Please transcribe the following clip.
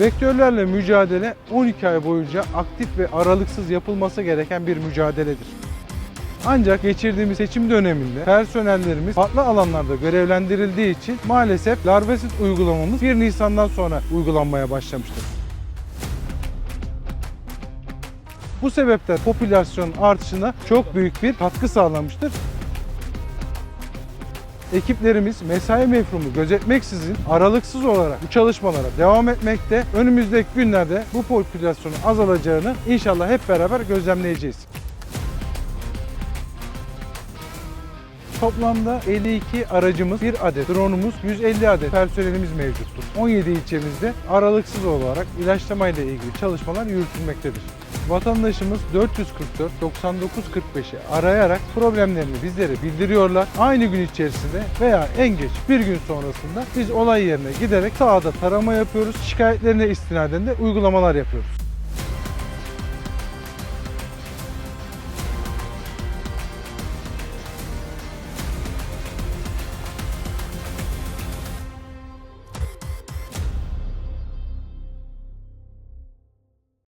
Vektörlerle mücadele 12 ay boyunca aktif ve aralıksız yapılması gereken bir mücadeledir. Ancak geçirdiğimiz seçim döneminde personellerimiz farklı alanlarda görevlendirildiği için maalesef larvasit uygulamamız 1 Nisan'dan sonra uygulanmaya başlamıştır. Bu sebepten popülasyon artışına çok büyük bir katkı sağlamıştır. Ekiplerimiz mesai mefhumu gözetmeksizin aralıksız olarak bu çalışmalara devam etmekte. Önümüzdeki günlerde bu popülasyonun azalacağını inşallah hep beraber gözlemleyeceğiz. Toplamda 52 aracımız, 1 adet drone'umuz, 150 adet personelimiz mevcuttur. 17 ilçemizde aralıksız olarak ilaçlama ile ilgili çalışmalar yürütülmektedir. Vatandaşımız 444 9945'i arayarak problemlerini bizlere bildiriyorlar. Aynı gün içerisinde veya en geç bir gün sonrasında biz olay yerine giderek sahada tarama yapıyoruz. Şikayetlerine istinaden de uygulamalar yapıyoruz.